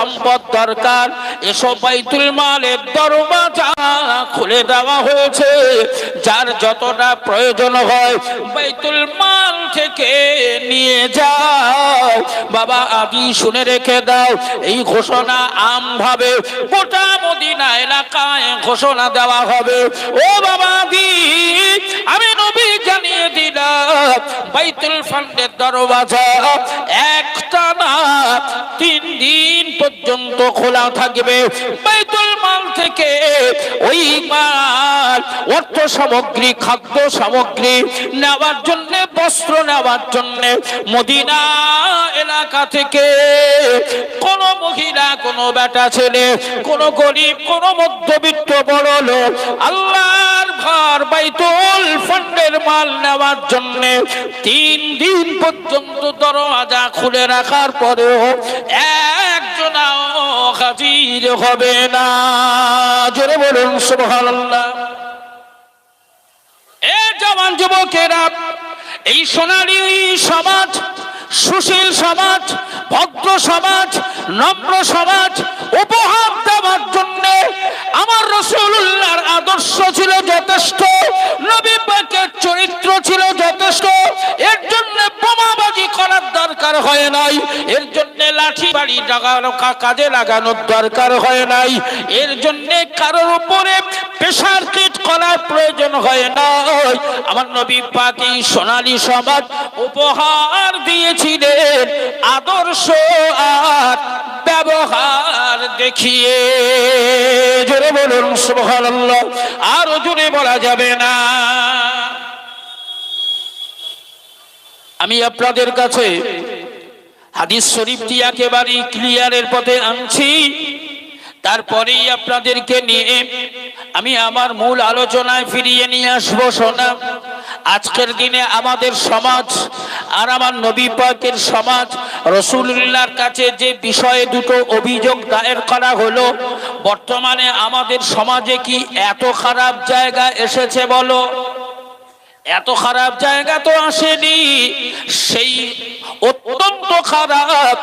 সম্পদ দরকার। এসব বাইতুল মালের দরজা খুলে দেওয়া হয়েছে। যার যতটা প্রয়োজন হয় বাইতুল মাল থেকে নিয়ে যাও। বাবা, আদি শুনে রেখে দাও। এই ঘোষণা আমভাবে গোটা মদিনা এলাকায় ঘোষণা দেওয়া হবে। ও বাবা আদি, আমি নবী জানিয়ে বাইতুল ফান্ডের দরওয়াজা একটা না তিন দিন পর্যন্ত খোলা থাকবে। বাইতুল মাল থেকে, ওই মাল অর্থ সামগ্রী, খাদ্য সামগ্রী নেওয়ার জন্য, বস্ত্র নেওয়ার জন্য মদিনা এলাকা থেকে কোন মহিলা, কোন বেটা ছেলে, কোন গরিব, কোন মধ্যবিত্ত বড় লোক আল্লাহর ঘর বাইতুল ফান্ডের মাল নেওয়ার জন্য তিন দিন পর্যন্ত দরওয়াজা খুলে রাখার পরেও একজনাও হাজির হবে না। জোরে বলুন সুবহানাল্লাহ। এ জওয়ান যুবকেরা এই সোনালী সমাজ সুশীল সমাজ, ভদ্র সমাজ, নম্র সমাজ উপহার দেওয়ার জন্য আমার রসুল্লাহর আদর্শ ছিল যথেষ্ট, নবী পাকের চরিত্র ছিল যথেষ্ট। এর জন্য বোমাবাজি করার দরকার হয় নাই, এর জন্য লাঠি বাড়ি লাগানো কাজে লাগানোর দরকার হয় নাই, এর জন্য কারোর উপরে প্রেশার কিট করার প্রয়োজন হয় না আমার নবী পাক সোনালী সমাজ উপহার দিয়েছিলেন আদর্শ আর ব্যবহার দেখিয়ে। জোরে বলুন, সুবহানাল্লাহ, আর জোরে বলা যাবে না। আমি আপনাদের কাছে হাদিস শরীফটি একেবারেই ক্লিয়ারের পথে আনছি। তারপরেই আপনাদেরকে নিয়ে আমি আমার মূল আলোচনায় ফিরিয়ে নিয়ে আসব শোনা আজকের দিনে আমাদের সমাজ আর আমার নবী পাকের সমাজ রসুল্লাহর কাছে যে বিষয়ে দুটো অভিযোগ দায়ের করা হলো, বর্তমানে আমাদের সমাজে কি এত খারাপ জায়গা এসেছে বলো? এত খারাপ জায়গা তো আসেনি। সেই অত্যন্ত খারাপ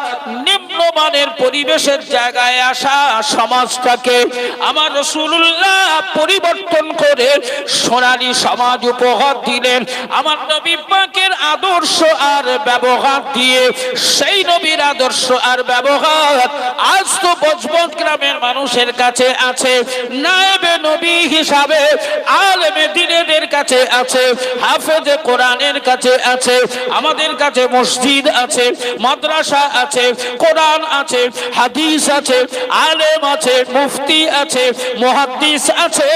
নিম্নমানের পরিবেশের জায়গায় আসা সমাজটাকে আমার রসুল্লাহ পরিবর্তন করে সোনালী সমাজ উপহার দিলেন। আমার নবী পাকের আদর্শ আর ব্যবহার দিয়ে, সেই নবীর আদর্শ আর ব্যবহার আজ তো বজবজ গ্রামের মানুষের কাছে আছে। নায়েবে নবী হিসাবে কাছে আছে, হাফেজে কোরআনের কাছে আছে, আমাদের কাছে মসজিদ আছে, মাদ্রাসা আছে, কোরআন আছে, হাদিস আছে, আলেম আছে, মুফতি আছে, মুহাদ্দিস আছে,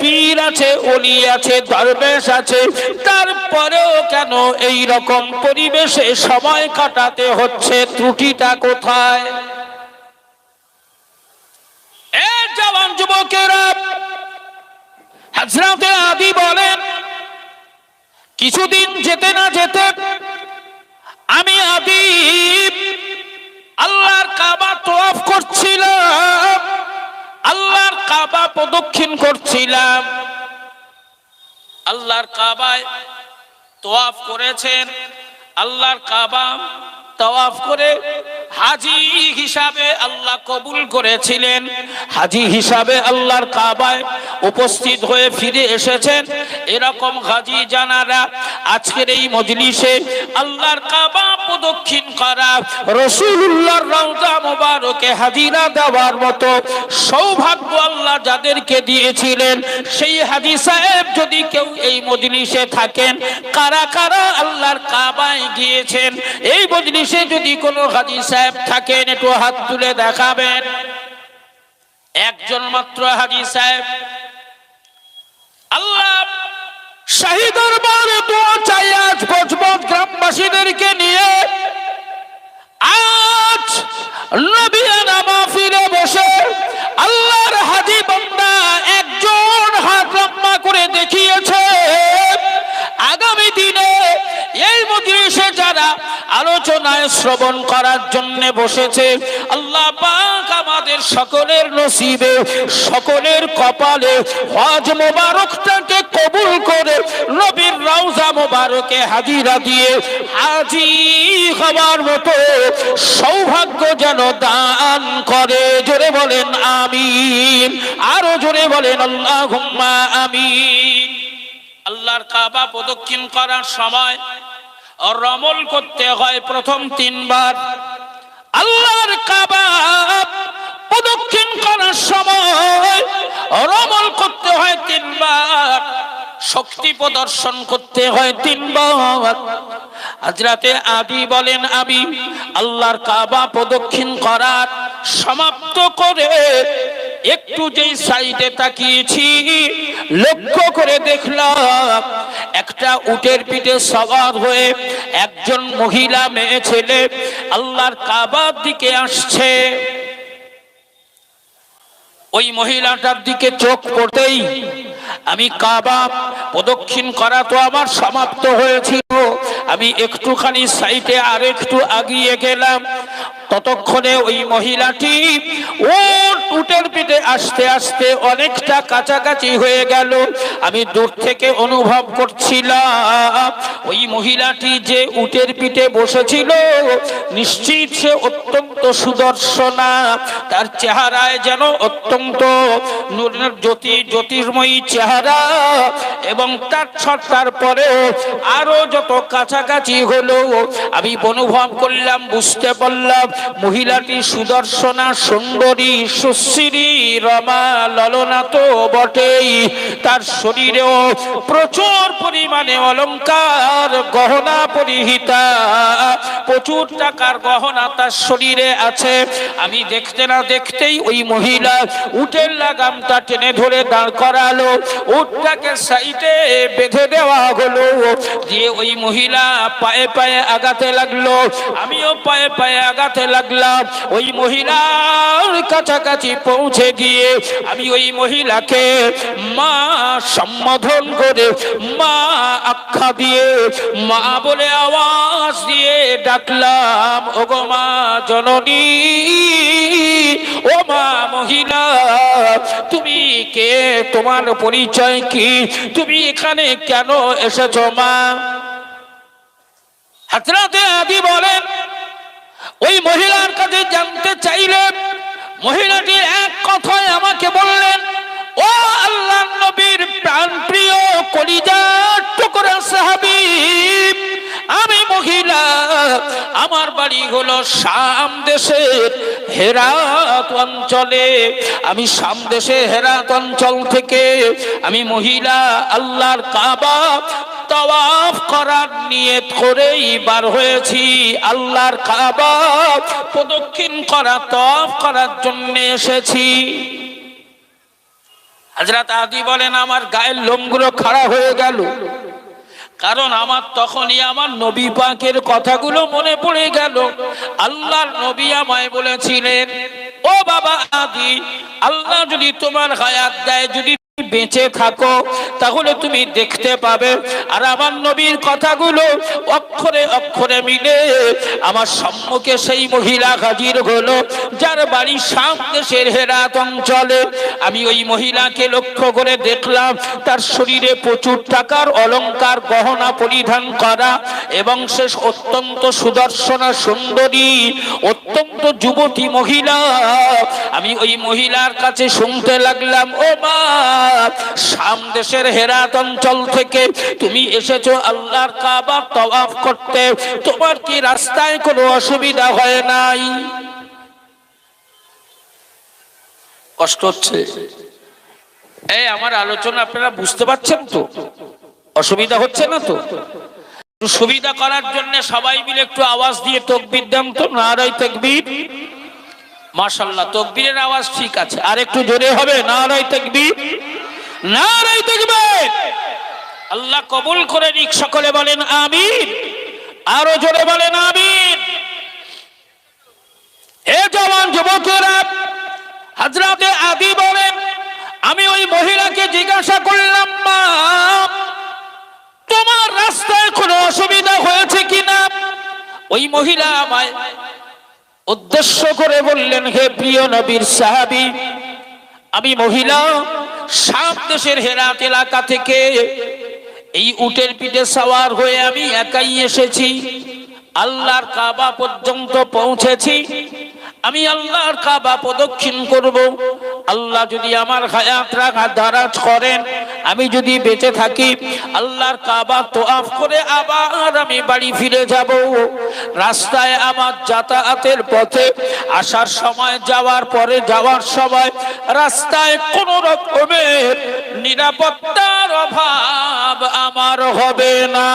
পীর আছে, ওলি আছে, দরবেশ আছে। তারপরেও কেন এই রকম পরিবেশে সময় কাটাতে হচ্ছে? ত্রুটিটা কোথায়? এ জওয়ান যুবকেরা হাজরাতে আদি বলেন, কিছুদিন যেতে না যেতে আমি আদি আল্লাহর কাবা তোয়াফ করছিলাম, আল্লাহর কাবা প্রদক্ষিণ করছিলাম। আল্লাহর কাবায় তোয়াফ করেছেন, আল্লাহর কাবা তওয়াফ করে হাজি হিসাবে আল্লাহ কবুল করেছিলেন। হাজি হিসাবে আল্লাহর কাবায় উপস্থিত হয়ে ফিরে এসেছেন। এরকম হাজি জানারা আজকের এই মজলিসে আল্লাহর কাবা প্রদক্ষিণ করা রসুল্লাহর রওজা মোবারকে হাজিরা দেওয়ার মতো সৌভাগ্য আল্লাহ যাদেরকে দিয়েছিলেন, সেই হাজি সাহেব যদি কেউ এই মজলিসে থাকেন, কারা কারা আল্লাহর কাবায় গিয়েছেন, এই মজলিসে যদি কোনো হাজি সাহেব থাকেন, একটু হাত তুলে দেখাবেন। একজন মাত্র হাজি সাহেব। আল্লাহ শাহী বারে দোয়া চাই, আজ বজবজ গ্রামবাসীদেরকে নিয়ে। আজ নবীন মাহফিলে শ্রবণ করার জন্য বসেছে। আল্লাহ পাক আমাদের সকলের নসিবে, সকলের কপালে হজ মোবারকটাকে কবুল করে নবীর রওজা মোবারকে হাজিরা দিয়ে হাজি হবার মতো সৌভাগ্য যেন দান করে। জোরে বলেন আমিন, আরও জোরে বলেন আল্লাহ আমিন। আল্লাহর কাবা প্রদক্ষিণ করার সময় রমল করতে হয় প্রথম তিনবার। আল্লাহর কাবা প্রদক্ষিণ করার সময় রমল করতে হয় তিনবার। শক্তি প্রদর্শন করতে হয় তিনবার। আজরাতে আবি বলেন, আবি, আল্লাহর কাবা প্রদক্ষিণ করার সমাপ্ত করে একটু যেই সাইডে তাকিয়েছি, লক্ষ্য করে দেখলাম একটা উটের পিঠে সবার হয়ে একজন মহিলা মেয়ে ছেলে আল্লাহর কাবার দিকে আসছে। ওই মহিলাটার দিকে চোখ পড়তেই আমি কাবা, প্রদক্ষিণ করা তো আমার সমাপ্ত হয়েছিল। আমি একটুখানি সাইটে আর একটু আগিয়ে গেলাম। ততক্ষণে ওই মহিলাটি ওট উটের পিঠে আসতে আসতে অনেকটা কাছাকাছি হয়ে গেল। আমি দূর থেকে অনুভব করছিলাম, ওই মহিলাটি যে উটের পিঠে বসেছিল, নিশ্চিত সে অত্যন্ত সুদর্শনা। তার চেহারায় যেন অত্যন্ত জ্যোতি, জ্যোতির্ময়ী চেহারা এবং তার ছটার পরে আরও যত কাছাকাছি হলো, আমি অনুভব করলাম, বুঝতে পারলাম মহিলাটি সুদর্শনা, সুন্দরী, সুশ্রী, রমা ললনা তো বটেই। তার শরীরেও প্রচুর পরিমাণে অলংকার গহনা পরিহিতা। প্রচুর টাকার গহনা তার শরীরে আছে। আমি দেখতে না দেখতেই ওই মহিলা উটের লাগামটা টেনে ধরে দাঁড় করালো। উটটাকে সাইডে বেঁধে দেওয়া হলো। যে ওই মহিলা পায়ে পায়ে আগাতে লাগল। আমিও পায়ে পায়ে আগাতে লাগলাম। ওই মহিলার কাছাকাছি পৌঁছে গিয়ে আমি ওই মহিলাকে মা সম্বোধন করে, মা আখ্যা দিয়ে, মা বলে আওয়াজ দিয়ে ডাকলাম, ওগো মা জননী, ও মা মহিলা, তুমি কে? তোমার পরিচয় কি? তুমি এখানে কেন এসেছ মা? হাজরাতে আদি বলেন ওই মহিলার কাছে জানতে চাইলেন মহিলাটি এক কথায় আমাকে বললেন, ও আল্লাহ নবীর প্রাণ প্রিয় কলিজার টুকরা সাহাবি, আমি মহিলা, আমার বাড়ি হলো শাম দেশের হেরাত অঞ্চলে। আমি শাম দেশে হেরাত অঞ্চল থেকে আমি মহিলা আল্লাহর কাবা করার নিয়ত করেই বার হয়েছি। আল্লাহর কাবা প্রদক্ষিণ করা, তওয়াফ করার জন্য এসেছি। হাজরাত আদি বলেন, আমার গায়ের লোমগুলো খাড়া হয়ে গেল। কারণ আমার তখনই আমার নবী পাকের কথাগুলো মনে পড়ে গেল। আল্লাহর নবী আমায় বলেছিলেন, ও বাবা আদি, আল্লাহ যদি তোমার হায়াত দেয়, যদি বেঁচে থাকো, তাহলে তুমি দেখতে পাবে। আর আমার নবীর কথাগুলো অক্ষরে অক্ষরে মিলে। আমার সম্মুখে সেই মহিলা হাজির হলো, যার বাড়ি দেশের হেরাত অঞ্চলে। আমি ওই মহিলাকে লক্ষ্য করে দেখলাম, তার শরীরে প্রচুর টাকার অলংকার, গহনা পরিধান করা এবং সে অত্যন্ত সুদর্শনা সুন্দরী অত্যন্ত যুবতী মহিলা। আমি ওই মহিলার কাছে শুনতে লাগলাম, ও মা, শাম দেশের হেরাত অঞ্চল থেকে তুমি এসেছ আল্লাহর কাবা তওয়াফ করতে। তোমার কি রাস্তায় কোনো অসুবিধা হয় নাই? কষ্ট হচ্ছে। এই, আমার আলোচনা আপনারা বুঝতে পারছেন তো? অসুবিধা হচ্ছে না তো? সুবিধা করার জন্য সবাই মিলে একটু আওয়াজ দিয়ে তকবির দেন তো নারাই তকবির। মাশাল্লাহ তকবীরের আওয়াজ ঠিক আছে। আর একটু জোরে হবে নারাই তকবির। নারাই তকবীর! আল্লাহ কবুল করে নিক, সকলে বলেন আমিন। আরও জোরে বলেন আমিন। হে জওয়ান যুবকেরা, হাজরাতে আদি বলেন, আমি ওই মহিলাকে জিজ্ঞাসা করলাম মা তোমার রাস্তায় কোনো অসুবিধা হয়েছে কিনা ওই মহিলা আমায় উদ্দেশ্য করে বললেন, হে প্রিয় নবীর সাহাবি, আমি মহিলা সাপ দেশের হেরাত এলাকা থেকে এই উটের পিঠে সাওয়ার হয়ে আমি একাই এসেছি। আল্লাহর কাবা পর্যন্ত পৌঁছেছি। আমি আল্লাহর কাবা প্রদক্ষিণ করব। আল্লাহ যদি আমার হায়াত রাখা দারাজ করেন, আমি যদি বেঁচে থাকি, আল্লাহর কাবা তোয়াফ করে আবার আমি বাড়ি ফিরে যাব। রাস্তায় আমার যাতায়াতের পথে আসার সময়, যাওয়ার পরে যাওয়ার সময় রাস্তায় কোনো রকমের নিরাপত্তার অভাব আমার হবে না।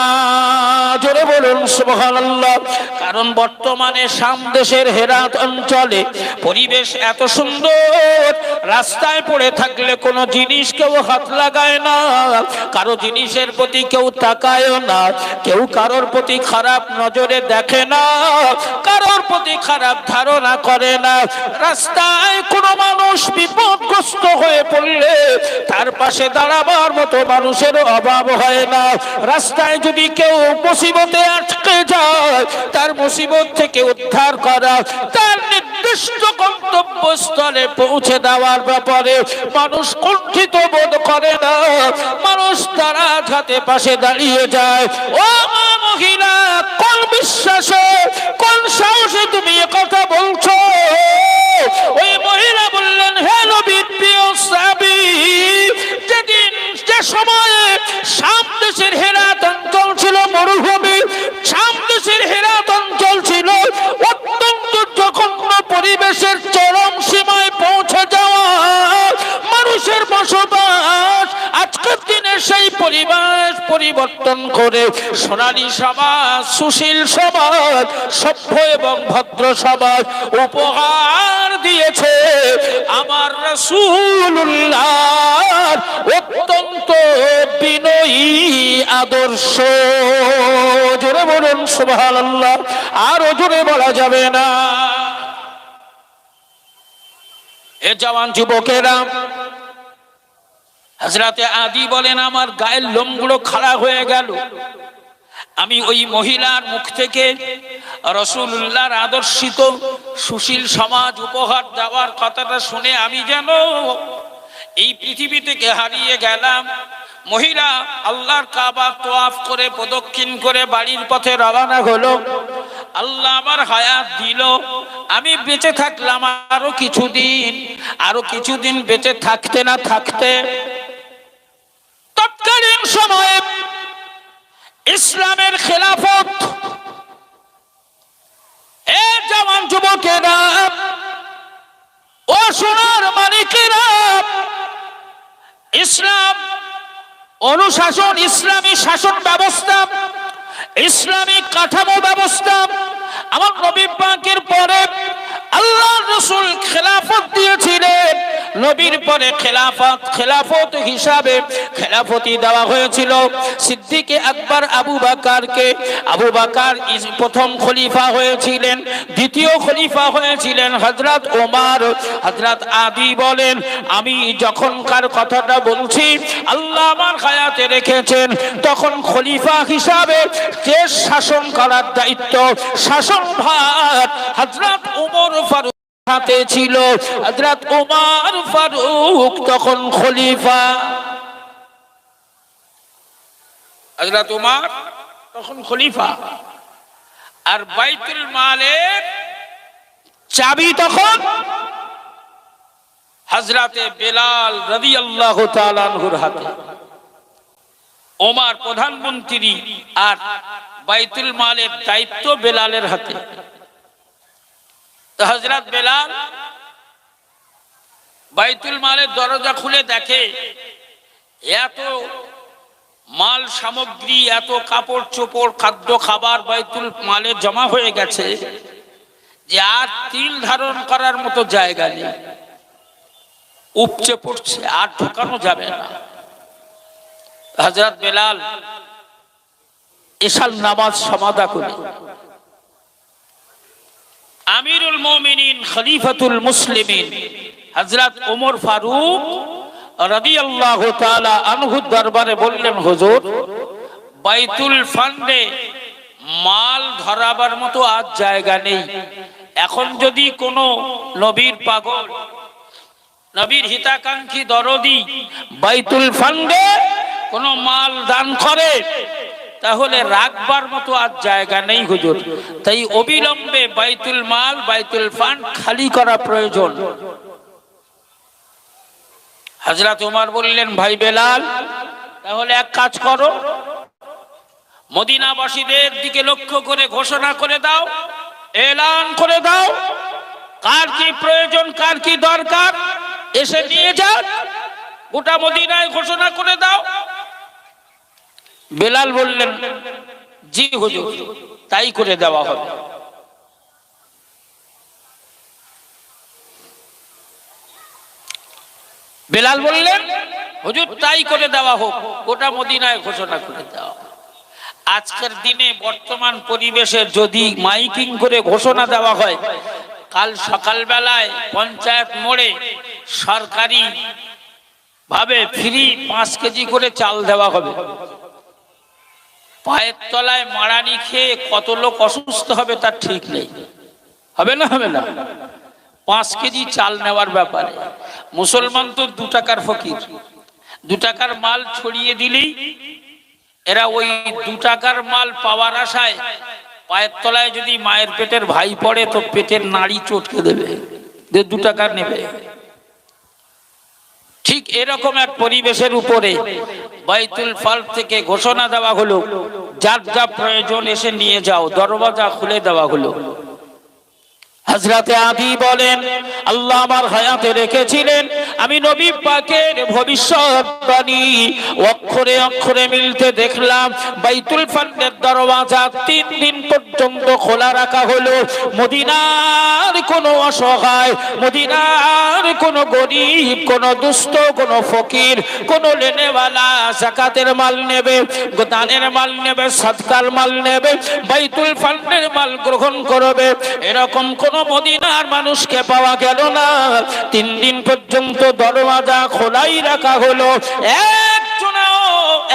জোরে বলুন, সুবহানাল্লাহ। কারণ বর্তমানে সামদেশের হেরাত অঞ্চলে পরিবেশ এত সুন্দর, রাস্তায় পড়ে থাকলে কোনো জিনিস কেউ হাত লাগায় না। কারও জিনিসের প্রতি কেউ তাকায়ও না, কেউ কারোর প্রতি খারাপ নজরে দেখে না, কারোর প্রতি খারাপ ধারণা করে না। রাস্তায় কোনো মানুষ বিপদগ্রস্ত হয়ে পড়লে তার পাশে দাঁড়াবার মতো মানুষের অভাব হয় না। রাস্তায় যদি কেউ মুসিবতে আটকে যায়, তার মুসিবত থেকে উদ্ধার করা, তার নির্দিষ্ট গন্তব্যস্থলে পৌঁছে দেওয়ার ব্যাপারে মানুষ কুণ্ঠিত বোধ করে না। মানুষ তারা হাতে পাশে দাঁড়িয়ে যায়। ও মা মহিলা, কোন বিশ্বাসে, কোন সাহসে তুমি কথা বলছো? ওই করে সোনালী সমাজ, সুশীল সমাজ, সভ্য এবং ভদ্র সমাজ উপহার দিয়েছে আমার রসুল্লাহ অত্যন্ত বিনয়ী আদর্শ। জোরে বলুন আল্লাহ আরও জোরে বলা যাবে না। এ জওয়ান যুবকেরা হাজরাতে আদি বলেন, আমার গায়ের লোমগুলো খাড়া হয়ে গেল। আমি ওই মহিলার মুখ থেকে রসুল্লাহর আদর্শিত সুশীল সমাজ উপহার দেওয়ার কথাটা শুনে আমি যেন এই পৃথিবী থেকে হারিয়ে গেলাম। মহিলা আল্লাহর কাবা তোয়াফ করে, প্রদক্ষিণ করে বাড়ির পথে রওনা হলো। আল্লাহ আমার হায়াত দিল। আমি বেঁচে থাকলাম আরও কিছুদিন। আরও কিছুদিন বেঁচে থাকতে না থাকতে তৎকালীন সময়ে ইসলামের খেলাফত। যুবকেরা, ও সোনার মালিকেরা, ইসলাম অনুশাসন, ইসলামী শাসন ব্যবস্থা, ইসলামী কাঠামো ব্যবস্থা আমার নবী পাকের পরে আল্লাহ রসুল খেলাফত দিয়েছিলেন। নবীর পরে খেলাফত খেলাফত হিসাবে খেলাফতি দেওয়া হয়েছিল। সিদ্দিকে আকবর আবু বাকারকে, আবু বাকার প্রথম খলিফা হয়েছিলেন, দ্বিতীয় খলিফা হয়েছিলেন হজরত ওমার। হজরত আদি বলেন, আমি যখনকার কথাটা বলছি, আল্লাহ আমার হায়াতে রেখেছেন, তখন খলিফা হিসাবে দেশ শাসন করার দায়িত্ব? শাসন ভার হজরত উমর ফারুক হাতে ছিল হজরত উমার ফারুক, তখন খলিফা। হজরত উমার, তখন খলিফা। আর বাইতুল মালের চাবি তখন হজরতে বেলাল রবি আল্লাহ তালানহুর হাতে। ওমার প্রধানমন্ত্রী আর বাইতুল মালের দায়িত্ব বেলালের হাতে। তো হজরত বেলাল বাইতুল মালের দরজা খুলে দেখে, এত মাল সামগ্রী, এত কাপড় চোপড়, খাদ্য, খাবার বাইতুল মালে জমা হয়ে গেছে যে আর তিল ধারণ করার মতো জায়গা নেই। উপচে পড়ছে, আর ঢোকানো যাবে না। হজরত বেলাল এসাল নামাজ সমাধা করে আমিরুল মোমিনিন, খলিফাতুল মুসলিমিন হজরত ওমর ফারুক রবি আল্লাহ আনহুর দরবারে বললেন, হুজুর, বাইতুল ফান্ডে মাল ধরাবার মতো আজ জায়গা নেই। এখন যদি কোনো নবীর পাগল, নবীর হিতাকাঙ্ক্ষী দরদি বাইতুল ফান্ডে কোনো মাল দান করে তাহলে রাখবার মতো আর জায়গা নেই হুজুর। তাই অবিলম্বে বাইতুল মাল, বাইতুল ফান্ড খালি করা প্রয়োজন। হাজরা তোমার বললেন, ভাই বেলাল, তাহলে এক কাজ করো। মদিনাবাসীদের দিকে লক্ষ্য করে ঘোষণা করে দাও, এলান করে দাও। কার কি প্রয়োজন, কার কি দরকার, এসে নিয়ে যান গোটা মদিনায় ঘোষণা করে দাও। বেলাল বললেন, জি হুজুর, তাই করে দেওয়া হবে বেলাল বললেন, হুজুর, তাই করে দেওয়া হোক, গোটা মদিনায় ঘোষণা করে দেওয়া। আজকের দিনে বর্তমান পরিবেশে যদি মাইকিং করে ঘোষণা দেওয়া হয়, কাল সকালবেলায় পঞ্চায়েত মোড়ে সরকারি ভাবে ফ্রি পাঁচ কেজি করে চাল দেওয়া হবে পায়ের তলায় মারানি খেয়ে কত লোক অসুস্থ হবে তার ঠিক নেই। হবে না হবে না। পাঁচ কেজি চাল নেওয়ার ব্যাপারে। মুসলমান তো দু টাকার ফকির। দু টাকার মাল ছড়িয়ে দিলেই এরা ওই দু টাকার মাল পাওয়ার আশায় পায়ের তলায় যদি মায়ের পেটের ভাই পড়ে তো পেটের নাড়ি চটকে দেবে। দু টাকা নেবে। ঠিক এরকম এক পরিবেশের উপরে বাইতুল ফাল থেকে ঘোষণা দেওয়া হলো, যার যা প্রয়োজন এসে নিয়ে যাও, দরওয়াজা খুলে দেওয়া হলো। হজরতে আদি বলেন, আল্লাহ আমার হায়াতে রেখেছিলেন, আমি নবী পাকের ভবিষ্যৎবাণী অক্ষরে অক্ষরে মিলতে দেখলাম। বাইতুল ফান্ডের দরওয়াজা তিন দিন পর্যন্ত খোলা রাখা হলো। মদিনার কোনো অসহায়, মদিনার কোনো গরিব, কোনো দুস্থ, কোনো ফকির, কোনো লেনেওয়ালা জাকাতের মাল নেবে, দানের মাল নেবে, সৎকার মাল নেবে, বাইতুল ফান্ডের মাল গ্রহণ করবে। এরকম কোন মদিনার মানুষকে পাওয়া গেল না। তিন দিন পর্যন্ত দরওয়াজা খোলাই রাখা হলো। একজনও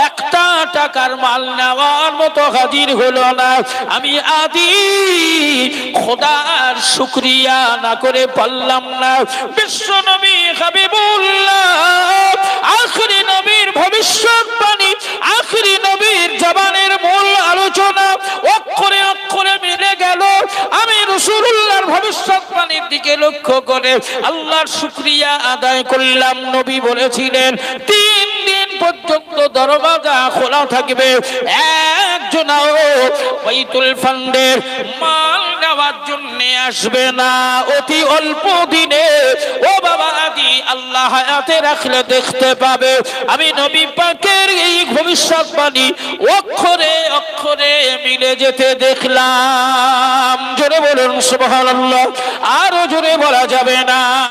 একটা টাকার মাল নেওয়ার মতো হাজির হলো না। আমি আদি খোদার শুক্রিয়া না করে পারলাম না। বিশ্ব নবী হাবিবুল্লাহ, আখরি নবীর ভবিষ্যৎবাণী, আখরি নবীর মূল আলোচনা অক্ষরে অক্ষরে মিলে গেল। আমি রসুল্লাহর ভবিষ্যৎবাণীর দিকে লক্ষ্য করে আল্লাহর শুক্রিয়া আদায় করলাম। নবী বলেছিলেন, তিন পর্যন্ত দরওয়াজা খোলা থাকবে। একজনাও বাইতুল ফান্ডের মাল নেওয়ার জন্য আসবে না। অতি অল্প দিনে, ও বাবা আদি, আল্লাহ হায়াতে রাখলে দেখতে পাবে। আমি নবী পাকের এই ভবিষ্যৎবাণী অক্ষরে অক্ষরে মিলে যেতে দেখলাম। জোরে বলুন, সুবহানাল্লাহ, আরও জোরে বলা যাবে না।